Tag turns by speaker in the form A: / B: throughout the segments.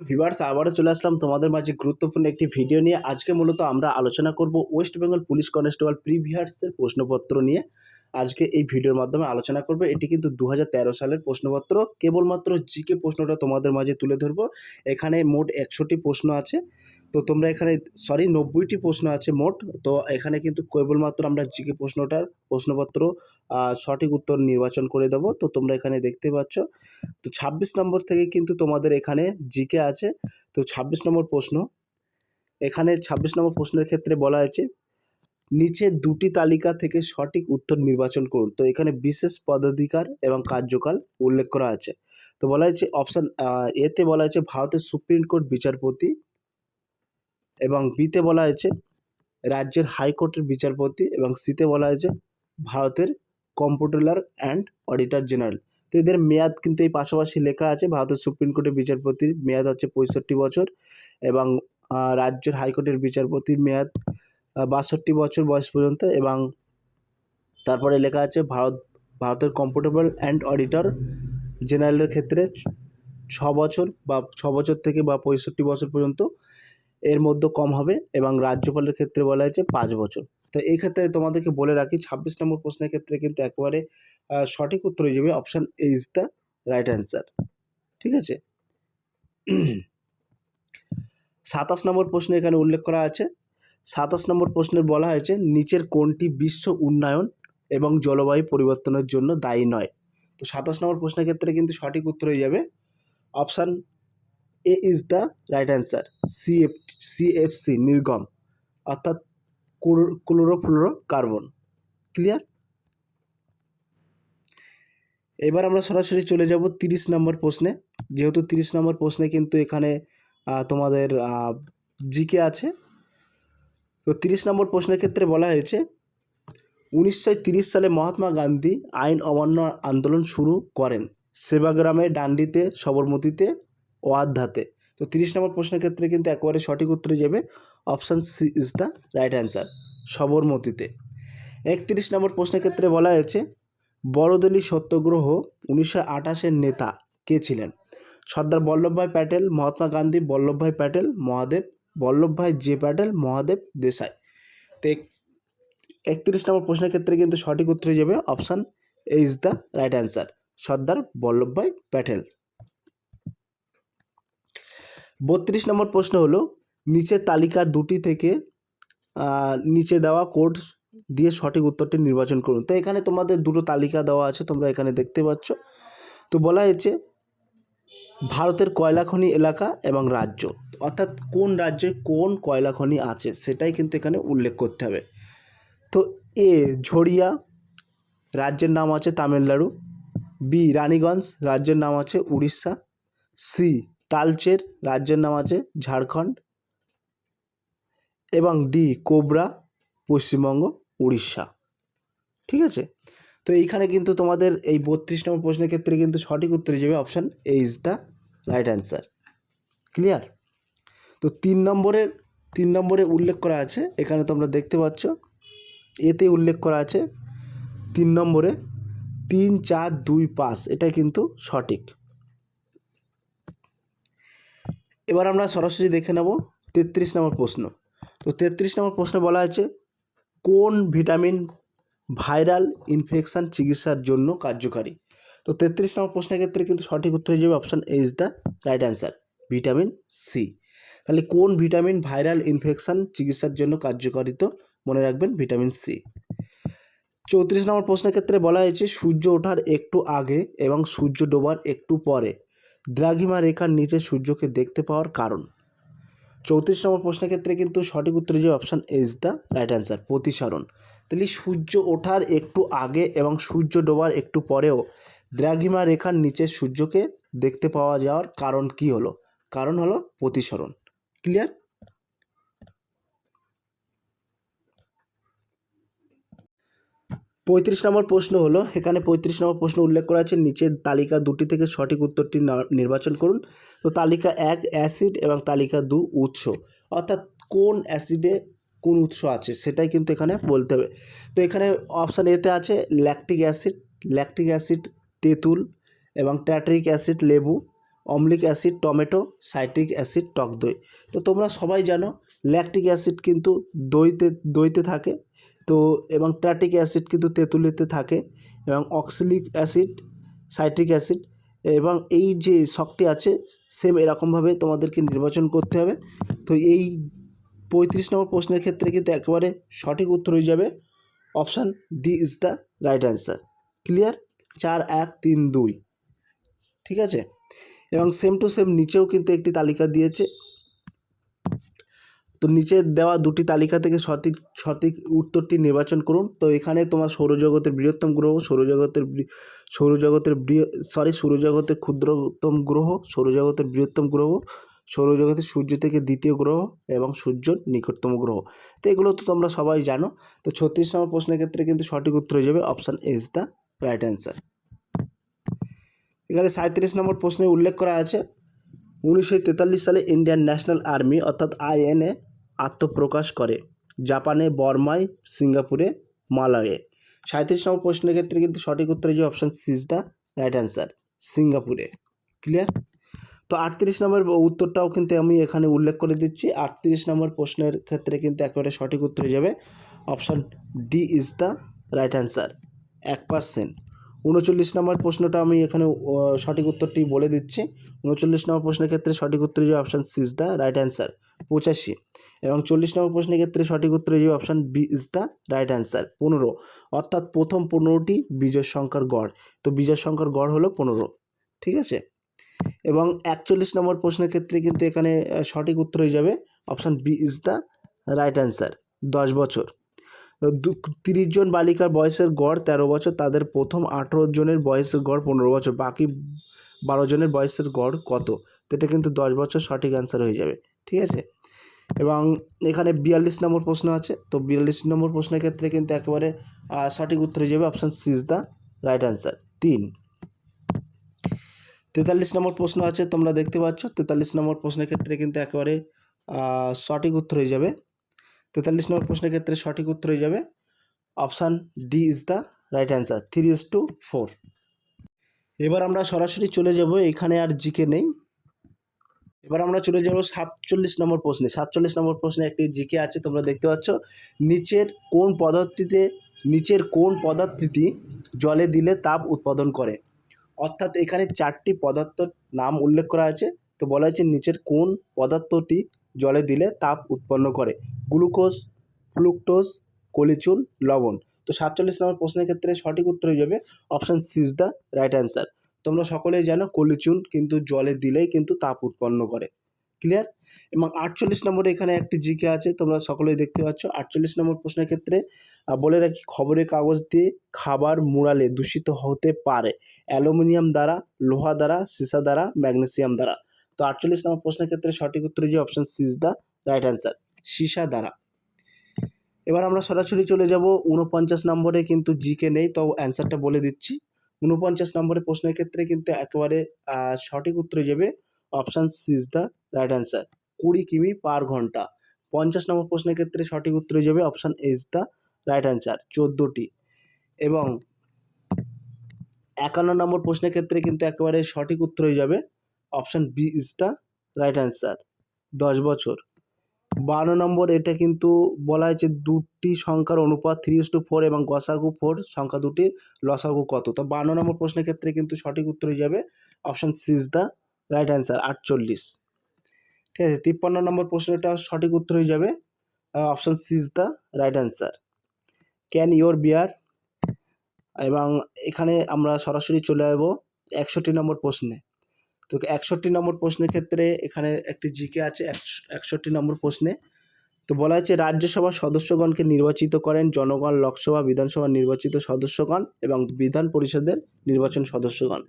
A: Viewers আবারও চলে আসলাম তোমাদের মাঝে গুরুত্বপূর্ণ একটি ভিডিও নিয়ে। আজকে মূলত আমরা আলোচনা করব ওয়েস্ট বেঙ্গল পুলিশ কনস্টেবল প্রিভিয়ার্সের প্রশ্নপত্র নিয়ে। আজকে এই ভিডিওর মাধ্যমে আলোচনা করব। এটি কিন্তু দু হাজার তেরো সালের প্রশ্নপত্র। কেবলমাত্র জিকে প্রশ্নটা তোমাদের মাঝে তুলে ধরবো। এখানে মোট একশোটি প্রশ্ন আছে। তো তোমরা এখানে সরি নব্বইটি প্রশ্ন আছে মোট। তো এখানে কিন্তু কেবলমাত্র আমরা জিকে প্রশ্নটার প্রশ্নপত্র সঠিক উত্তর নির্বাচন করে দেবো। তো তোমরা এখানে দেখতে পাচ্ছ। তো ছাব্বিশ নম্বর থেকে কিন্তু তোমাদের এখানে জিকে আছে। তো ছাব্বিশ নম্বর প্রশ্ন। এখানে ছাব্বিশ নম্বর প্রশ্নের ক্ষেত্রে বলা হয়েছে, নিচে দুটি তালিকা থেকে সঠিক উত্তর নির্বাচন করুন। তো এখানে বিশেষ পদাধিকার এবং কার্যকাল উল্লেখ করা আছে। তো বলা হয়েছে, অপশান এতে বলা হয়েছে, ভারতের সুপ্রিম কোর্ট বিচারপতি এবং বিতে বলা হয়েছে, রাজ্যের হাইকোর্টের বিচারপতি এবং সিতে বলা হয়েছে, ভারতের কম্পিউটার অ্যান্ড অডিটর জেনারেল। তো এদের মেয়াদ কিন্তু এই পাশাপাশি লেখা আছে, ভারতের সুপ্রিম কোর্টের বিচারপতির মেয়াদ হচ্ছে পঁয়ষট্টি বছর এবং রাজ্যের হাইকোর্টের বিচারপতির মেয়াদ বাষট্টি বছর বয়স পর্যন্ত এবং তারপরে লেখা আছে ভারত, ভারতের কম্পিউটেবল অ্যান্ড অডিটর জেনারেলের ক্ষেত্রে ছ বছর বা ছ বছর থেকে বা পঁয়ষট্টি বছর পর্যন্ত এর মধ্যে কম হবে এবং রাজ্যপালের ক্ষেত্রে বলা হয়েছে পাঁচ বছর। তো এই ক্ষেত্রে তোমাদেরকে বলে রাখি, ছাব্বিশ নম্বর প্রশ্নের ক্ষেত্রে কিন্তু একেবারে সঠিক উত্তর হয়ে যাবে option A is the right answer ঠিক আছে? সাতাশ নম্বর প্রশ্ন এখানে উল্লেখ করা আছে। সাতাশ নম্বর প্রশ্নে বলা হয়েছে, নিচের কোনটি বিশ্ব উন্নয়ন এবং জলবায়ু পরিবর্তনের জন্য দায়ী নয়? তো সাতাশ নম্বর প্রশ্নের ক্ষেত্রে কিন্তু সঠিক উত্তর হয়ে যাবে। Option A is the right answer CF CFC নির্গম। অর্থাৎ ক্লোরোফ্লোরো কার্বন। ক্লিয়ার? এবার আমরা সরাসরি চলে যাব তিরিশ নম্বর প্রশ্নে। যেহেতু তিরিশ নম্বর প্রশ্নে কিন্তু এখানে তোমাদের জিকে আছে। তো তিরিশ নম্বর প্রশ্নের ক্ষেত্রে বলা হয়েছে, উনিশশো সালে মহাত্মা গান্ধী আইন অমান্য আন্দোলন শুরু করেন। সেবাগ্রামে ডান্ডিতে, সবরমতীতে ওয়ার্ধাতে তো তিরিশ নম্বর প্রশ্নের ক্ষেত্রে কিন্তু একেবারে সঠিক উত্তরে যাবে। Option C is the right answer সবরমতীতে। একত্রিশ নম্বর প্রশ্নের ক্ষেত্রে বলা হয়েছে বড়দলি সত্যাগ্রহ উনিশশো আঠাশের নেতা কে ছিলেন? সর্দার বল্লভভাই প্যাটেল, মহাত্মা গান্ধী, বল্লভভাই প্যাটেল, মহাদেব, বল্লভভাই জে প্যাটেল, মহাদেব দেশাই। তো একত্রিশ নম্বর প্রশ্নের ক্ষেত্রে কিন্তু সঠিক উত্তর যাবে option A is the right answer Sardar Vallabhbhai Patel. বত্রিশ নম্বর প্রশ্ন হলো, নিচের তালিকার দুটি থেকে নিচে দেওয়া কোড দিয়ে সঠিক উত্তরটি নির্বাচন করুন। তো এখানে তোমাদের দুটো তালিকা দেওয়া আছে, তোমরা এখানে দেখতে পাচ্ছ। তো বলা হয়েছে, ভারতের কয়লা খনি এলাকা এবং রাজ্য। অর্থাৎ কোন রাজ্যে কোন কয়লা খনি আছে, সেটাই কিন্তু এখানে উল্লেখ করতে হবে। তো এ, ঝরিয়া, রাজ্যের নাম আছে তামিলনাড়ু। বি, রানীগঞ্জ, রাজ্যের নাম আছে উড়িষ্যা। সি তালচের, রাজ্যের নাম আছে ঝাড়খণ্ড এবং ডি, কোবরা, পশ্চিমবঙ্গ, উড়িষ্যা। ঠিক আছে? তো এইখানে কিন্তু তোমাদের এই বত্রিশ নম্বর প্রশ্নের ক্ষেত্রে কিন্তু সঠিক উত্তর যাবে option A is the right answer clear তো তিন নম্বরের, তিন নম্বরে উল্লেখ করা আছে, এখানে তোমরা দেখতে পাচ্ছ। এতে উল্লেখ করা আছে, তিন নম্বরে তিন চার দুই পাঁচ এটা কিন্তু সঠিক। এবার আমরা সরাসরি দেখে নেব তেত্রিশ নম্বর প্রশ্ন। তো তেত্রিশ নম্বর প্রশ্নে বলা আছে কোন ভিটামিন ভাইরাল ইনফেকশান চিকিৎসার জন্য কার্যকারী? তো তেত্রিশ নম্বর প্রশ্নের ক্ষেত্রে কিন্তু সঠিক উত্তর হয়ে যাবে option A is the right answer vitamin C তাহলে কোন ভিটামিন ভাইরাল ইনফেকশান চিকিৎসার জন্য কার্যকারিত মনে রাখবেন ভিটামিন সি চৌত্রিশ নম্বর প্রশ্নের ক্ষেত্রে বলা হয়েছে, সূর্য ওঠার একটু আগে এবং সূর্য ডোবার একটু পরে দ্রাঘিমা রেখার নিচে সূর্যকে দেখতে পাওয়ার কারণ। চৌত্রিশ নম্বর প্রশ্নের ক্ষেত্রে কিন্তু সঠিক উত্তরে যে option is the right answer প্রতিসরণ। তাহলে সূর্য ওঠার একটু আগে এবং সূর্য ডোবার একটু পরেও দ্রাঘিমা রেখার নিচে সূর্যকে দেখতে পাওয়া যাওয়ার কারণ কি হলো? কারণ হলো প্রতিসরণ। ক্লিয়ার পঁয়ত্রিশ নম্বর প্রশ্ন হলো, এখানে পঁয়ত্রিশ নম্বর প্রশ্ন উল্লেখ করা আছে, নিচের তালিকা দুটি থেকে সঠিক উত্তরটি নির্বাচন করুন। তো তালিকা এক, অ্যাসিড এবং তালিকা দু, উৎস। অর্থাৎ কোন অ্যাসিডে কোন উৎস আছে, সেটাই কিন্তু এখানে বলতে হবে। তো এখানে অপশান এতে আছে, ল্যাকটিক অ্যাসিড ল্যাকটিক অ্যাসিড তেঁতুল এবং ট্যাট্রিক অ্যাসিড লেবু, অম্লিক অ্যাসিড টমেটো, সাইট্রিক অ্যাসিড টক দই। তো তোমরা সবাই জানো, ল্যাকটিক অ্যাসিড কিন্তু দইতে দইতে থাকে তো, এবং ট্র্যাটিক অ্যাসিড কিন্তু তেঁতুলিতে থাকে, এবং অক্সিলিক অ্যাসিড, সাইট্রিক অ্যাসিড, এবং এই যে শখটি আছে সেম এরকমভাবে তোমাদেরকে নির্বাচন করতে হবে। তো এই পঁয়ত্রিশ নম্বর প্রশ্নের ক্ষেত্রে কিন্তু একেবারে সঠিক উত্তর হয়ে যাবে। Option D is the right answer clear চার, এক, তিন, দুই। ঠিক আছে? এবং সেম টু সেম নিচেও কিন্তু একটি তালিকা দিয়েছে। তো নিচে দেওয়া দুটি তালিকা থেকে সঠিক সঠিক উত্তরটি নির্বাচন করুন। তো এখানে তোমার সৌরজগতের বৃহত্তম গ্রহ, সৌরজগতের সৌরজগতের সরি সৌরজগতের ক্ষুদ্রতম গ্রহ, সৌরজগতের বৃহত্তম গ্রহ, সৌরজগতের সূর্য থেকে দ্বিতীয় গ্রহ এবং সূর্যর নিকটতম গ্রহ। তো এগুলো তো তোমরা সবাই জানো। তো ছত্রিশ নম্বর প্রশ্নের ক্ষেত্রে কিন্তু সঠিক উত্তর হয়ে যাবে option is the right answer এখানে সাঁত্রিশ নম্বর প্রশ্নে উল্লেখ করা আছে উনিশশো তেতাল্লিশ সালে ইন্ডিয়ান ন্যাশনাল আর্মি অর্থাৎ আইএনএ আত্মপ্রকাশ করে। জাপানে বর্মায়, সিঙ্গাপুরে মালয়ে। সাঁত্রিশ নম্বর প্রশ্নের ক্ষেত্রে কিন্তু সঠিক উত্তর যে option C is the right answer সিঙ্গাপুরে। ক্লিয়ার তো আটত্রিশ নম্বর উত্তরটাও কিন্তু আমি এখানে উল্লেখ করে দিচ্ছি। আটত্রিশ নম্বর প্রশ্নের ক্ষেত্রে কিন্তু একেবারে সঠিক উত্তর হয়ে যাবে। Option D is the right answer এক পার্সেন্ট উনচল্লিশ নম্বর প্রশ্নটা আমি এখানে সঠিক উত্তরটি বলে দিচ্ছি। উনচল্লিশ নম্বর প্রশ্নের ক্ষেত্রে সঠিক উত্তর যাবে option C is the right answer পঁচাশি। এবং চল্লিশ নম্বর প্রশ্নের ক্ষেত্রে সঠিক উত্তর যাবে option B is the right answer পনেরো। অর্থাৎ প্রথম পনেরোটি বিজয় সংখ্যার গড়। তো বিজয় সংখ্যার গড় হলো পনেরো, ঠিক আছে? এবং একচল্লিশ নম্বর প্রশ্নের ক্ষেত্রে কিন্তু এখানে সঠিক উত্তর হয়ে যাবে option B is the right answer দশ বছর। তিরিশ জন বালিকার বয়সের গড় তেরো বছর, তাদের প্রথম আঠেরো জনের বয়সের গড় পনেরো বছর, বাকি বারো জনের বয়সের গড় কত? এটা কিন্তু দশ বছর সঠিক অ্যান্সার হয়ে যাবে, ঠিক আছে? এবং এখানে বিয়াল্লিশ নম্বর প্রশ্ন আছে, তো বিয়াল্লিশ নম্বর প্রশ্নের ক্ষেত্রে কিন্তু একেবারে সঠিক উত্তর হয়ে যাবে option C is the right answer তিন। তেতাল্লিশ নম্বর প্রশ্ন আছে, তোমরা দেখতে পাচ্ছ, তেতাল্লিশ নম্বর প্রশ্নের ক্ষেত্রে কিন্তু একেবারে সঠিক উত্তর হয়ে যাবে। তেতাল্লিশ নম্বর প্রশ্নের ক্ষেত্রে সঠিক উত্তর হয়ে যাবে। Option D is the right answer, three is two four. এবার আমরা সরাসরি চলে যাব, এখানে আর জিকে নেই। এবার আমরা চলে যাব সাতচল্লিশ নম্বর প্রশ্নে। সাতচল্লিশ নম্বর প্রশ্নে একটি জিকে আছে, তোমরা দেখতে পাচ্ছ। নিচের কোন পদার্থটিতে, নিচের কোন পদার্থটি জলে দিলে তাপ উৎপাদন করে? অর্থাৎ এখানে চারটি পদার্থর নাম উল্লেখ করা আছে। তো বলা হয়েছে নিচের কোন পদার্থটি জলে দিলে তাপ উৎপন্ন করে। গ্লুকোজ ফ্লুক্টোজ কলিচুন, লবণ। তো সাতচল্লিশ নম্বর প্রশ্নের ক্ষেত্রে সঠিক উত্তর হয়ে যাবে option C is the right answer. তোমরা সকলেই জানো কলিচুন কিন্তু জলে দিলেই কিন্তু তাপ উৎপন্ন করে। ক্লিয়ার? এবং আটচল্লিশ নম্বরে এখানে একটি জিকে আছে, তোমরা সকলেই দেখতে পাচ্ছ। আটচল্লিশ নম্বর প্রশ্নের ক্ষেত্রে বলে রাখি খবরের কাগজ দিয়ে খাবার মুড়ালে দূষিত হতে পারে। অ্যালুমিনিয়াম দ্বারা, লোহা দ্বারা, সীসা দ্বারা, ম্যাগনেসিয়াম দ্বারা। তো আটচল্লিশ নম্বর প্রশ্নের ক্ষেত্রে সঠিক উত্তর যে option C is the right answer সীসা দ্বারা। এবার আমরা সরাসরি চলে যাব উনপঞ্চাশ নম্বরে কিন্তু জিকে নেই, তো অ্যান্সারটা বলে দিচ্ছি। উনপঞ্চাশ নম্বরের প্রশ্নের ক্ষেত্রে কিন্তু একেবারে সঠিক উত্তর যাবে option C is the right answer কুড়ি কিমি পার ঘণ্টা। পঞ্চাশ নম্বর প্রশ্নের ক্ষেত্রে সঠিক উত্তর যাবে option is the right answer চোদ্দোটি। এবং একান্ন নম্বর প্রশ্নের ক্ষেত্রে কিন্তু একেবারে সঠিক উত্তর হয়ে যাবে option B is the right answer দশ বছর। বান্ন নম্বর, এটা কিন্তু বলা হয়েছে দুটি সংখ্যার অনুপাত থ্রি ইস টু ফোর এবং গসাগু ফোর সংখ্যা দুটির লসাগু কত? তো বান্ন নম্বর প্রশ্নের ক্ষেত্রে কিন্তু সঠিক উত্তর হয়ে যাবে option C is the right answer আটচল্লিশ। ঠিক আছে, তিপ্পান্ন নম্বর প্রশ্নটা সঠিক উত্তর হয়ে যাবে option C is the right answer can ইয়োর বিয়ার এবং এখানে আমরা সরাসরি চলে যাব একষট্টি নম্বর প্রশ্নে। তো একষট্টি নম্বর প্রশ্নের ক্ষেত্রে এখানে একটি জিকে আছে একষট্টি নম্বর প্রশ্নে। তো বলা হয়েছে, রাজ্যসভার সদস্যগণকে নির্বাচিত করেন জনগণ, লোকসভা বিধানসভার নির্বাচিত সদস্যগণ এবং বিধান পরিষদের নির্বাচন সদস্যগণ।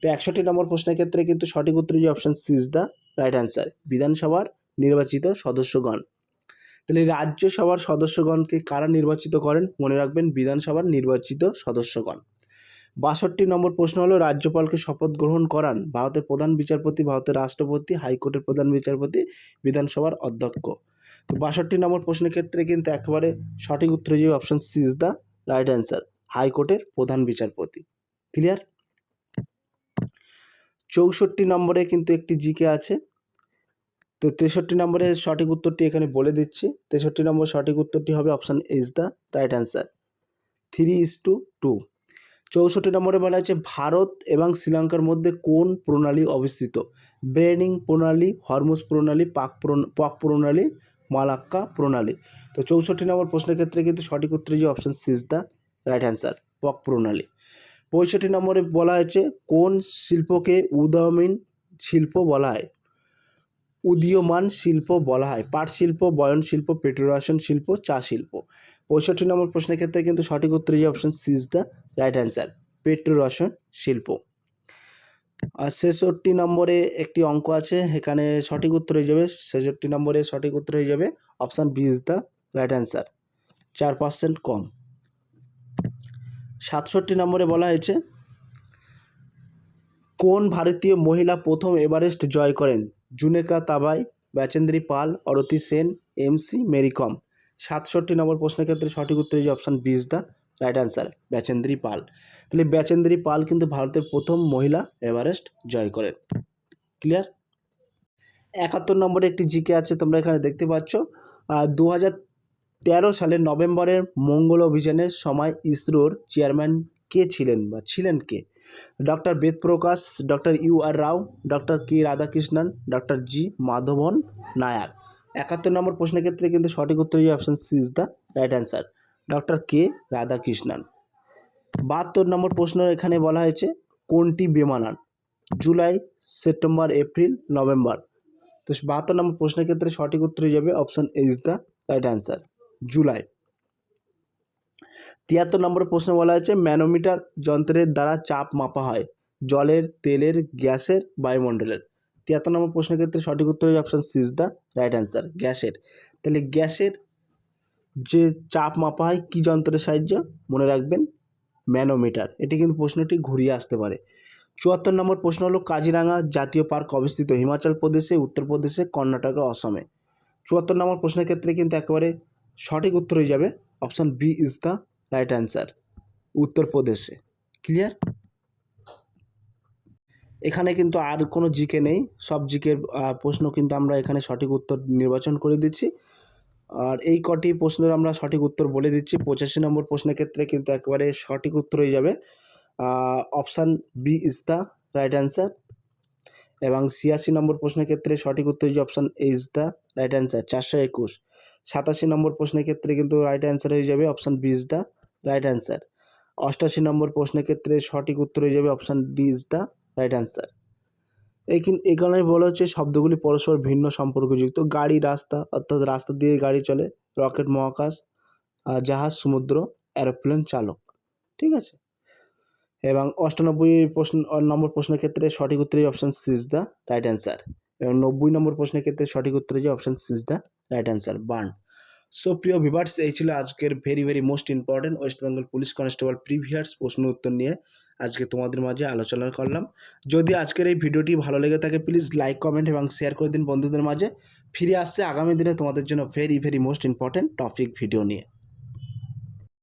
A: তো একষট্টি নম্বর প্রশ্নের ক্ষেত্রে কিন্তু সঠিক উত্তর যে option C is the right answer বিধানসভার নির্বাচিত সদস্যগণ। তাহলে রাজ্যসভার সদস্যগণকে কারা নির্বাচিত করেন? মনে রাখবেন, বিধানসভার নির্বাচিত সদস্যগণ। বাষট্টি নম্বর প্রশ্ন হলো, রাজ্যপালকে শপথ গ্রহণ করান ভারতের প্রধান বিচারপতি, ভারতের রাষ্ট্রপতি, হাইকোর্টের প্রধান বিচারপতি, বিধানসভার অধ্যক্ষ। তো বাষট্টি নম্বর প্রশ্নের ক্ষেত্রে কিন্তু একেবারে সঠিক উত্তর যে option C is the right answer হাইকোর্টের প্রধান বিচারপতি। ক্লিয়ার চৌষট্টি নম্বরে কিন্তু একটি জিকে আছে। তো তেষট্টি নম্বরের সঠিক উত্তরটি এখানে বলে দিচ্ছি। তেষট্টি নম্বর সঠিক উত্তরটি হবে option is the right answer three is to two চৌষট্টি নম্বরে বলা হচ্ছে ভারত এবং শ্রীলঙ্কার মধ্যে কোন প্রণালী অবস্থিত? ব্রেনিং প্রণালী, হরমুজ প্রণালী, পাক পক প্রণালী, মালাক্কা প্রণালী। তো চৌষট্টি নম্বর প্রশ্নের ক্ষেত্রে কিন্তু সঠিক উত্তর যে option C is the right answer Palk প্রণালী। পঁয়ষট্টি নম্বরে বলা হয়েছে, কোন শিল্পকে উদয়মান শিল্প বলা হয়? উদীয়মান শিল্প বলা হয়, পাট শিল্প, বয়ন শিল্প পেট্রোরাসন শিল্প, চা শিল্প। পঁয়ষট্টি নম্বর প্রশ্নের ক্ষেত্রে কিন্তু সঠিক উত্তর যে option C is the right answer পেট্রোরাসন শিল্প আর ছেষট্টি নম্বরে একটি অঙ্ক আছে, এখানে সঠিক উত্তর হয়ে যাবে, ছেষট্টি নম্বরে সঠিক উত্তর হয়ে যাবে option B is the right answer চার পার্সেন্ট কম। সাতষট্টি নম্বরে বলা হয়েছে, কোন ভারতীয় মহিলা প্রথম এভারেস্ট জয় করেন? Junko Tabei, Bachendri Pal, Arati Sen MC Mary Kom সাতষট্টি নম্বর প্রশ্নের ক্ষেত্রে সঠিক উত্তর যে option B is the right answer Bachendri Pal তাহলে ব্যাচেন্দ্রী পাল কিন্তু ভারতের প্রথম মহিলা এভারেস্ট জয় করেন। ক্লিয়ার একাত্তর নম্বরে একটি জিকে আছে, তোমরা এখানে দেখতে পাচ্ছ। দু হাজার তেরো সালের নভেম্বরের মঙ্গল অভিযানের সময় ইসরোর চেয়ারম্যান কে ছিলেন বা ছিলেন কে? Doctor Vedprakash doctor U R Rao doctor K Radhakrishnan doctor G Madhavan Nair. একাত্তর নম্বর প্রশ্নের ক্ষেত্রে কিন্তু সঠিক উত্তর option C is the right answer doctor K Radhakrishnan. বাহাত্তর নম্বর প্রশ্ন এখানে বলা হয়েছে, কোনটি বেমানান? July, September, April, November. তো বাহাত্তর নম্বর প্রশ্নের ক্ষেত্রে সঠিক উত্তর যাবে option is the right answer, July. তিয়াত্তর নম্বর প্রশ্ন বলা হয়েছে, ম্যানোমিটার যন্ত্রের দ্বারা চাপ মাপা হয় জলের, তেলের, গ্যাসের, বায়ুমণ্ডলের। তিয়াত্তর নম্বর প্রশ্নের ক্ষেত্রে সঠিক উত্তর হবে option C is the right answer, গ্যাসের। তাহলে গ্যাসের যে চাপ মাপা হয় কী যন্ত্রের সাহায্য? মনে রাখবেন, ম্যানোমিটার। এটি কিন্তু প্রশ্নটি ঘুরিয়ে আসতে পারে। চুয়াত্তর নম্বর প্রশ্ন হলো, কাজিরাঙা জাতীয় পার্ক অবস্থিত হিমাচল প্রদেশে উত্তরপ্রদেশে কর্ণাটকে, অসমে। চুয়াত্তর নম্বর প্রশ্নের ক্ষেত্রে কিন্তু একেবারে সঠিক উত্তর হয়ে যাবে। Option B is the right answer উত্তরপ্রদেশে ক্লিয়ার? এখানে কিন্তু আর কোনো জিকে নেই। সব জিকের প্রশ্ন কিন্তু আমরা এখানে সঠিক উত্তর নির্বাচন করে দিচ্ছি। আর এই কটি প্রশ্নের আমরা সঠিক উত্তর বলে দিচ্ছি। পঁচাশি নম্বর প্রশ্নের ক্ষেত্রে কিন্তু একবারে সঠিক উত্তর হয়ে যাবে। Option B is the right answer এবং ছিয়াশি নম্বর প্রশ্নের ক্ষেত্রে সঠিক উত্তর হয়ে option A is the right answer চারশো একুশ। সাতাশি নম্বর প্রশ্নের ক্ষেত্রে কিন্তু রাইট অ্যান্সার হয়ে যাবে option B is the right answer অষ্টাশি নম্বর প্রশ্নের ক্ষেত্রে সঠিক উত্তর হয়ে যাবে option D is the right answer এই কারণে বলা হচ্ছে শব্দগুলি পরস্পর ভিন্ন সম্পর্কযুক্ত। গাড়ি, রাস্তা, অর্থাৎ রাস্তা দিয়ে গাড়ি চলে, রকেট, মহাকাশ জাহাজ, সমুদ্র অ্যারোপ্লেন চালক। ঠিক আছে? এবং অষ্টানব্বই প্রশ্ন নম্বর প্রশ্নের ক্ষেত্রে সঠিক উত্তর option C is the right answer এবং নব্বই নম্বর প্রশ্নের ক্ষেত্রে সঠিক উত্তর যে option C is the right answer burn so প্রিয় ভিভার্স এই ছিল আজকের very very most important West Bengal police constable previous প্রশ্ন উত্তর নিয়ে। আজকে তোমাদের মাঝে আলোচনা করলাম। যদি আজকের এই ভিডিওটি ভালো লেগে থাকে প্লিজ লাইক কমেন্ট এবং শেয়ার করে দিন বন্ধুদের মাঝে। ফিরে আসছে আগামী দিনে তোমাদের জন্য very very most important topic video নিয়ে।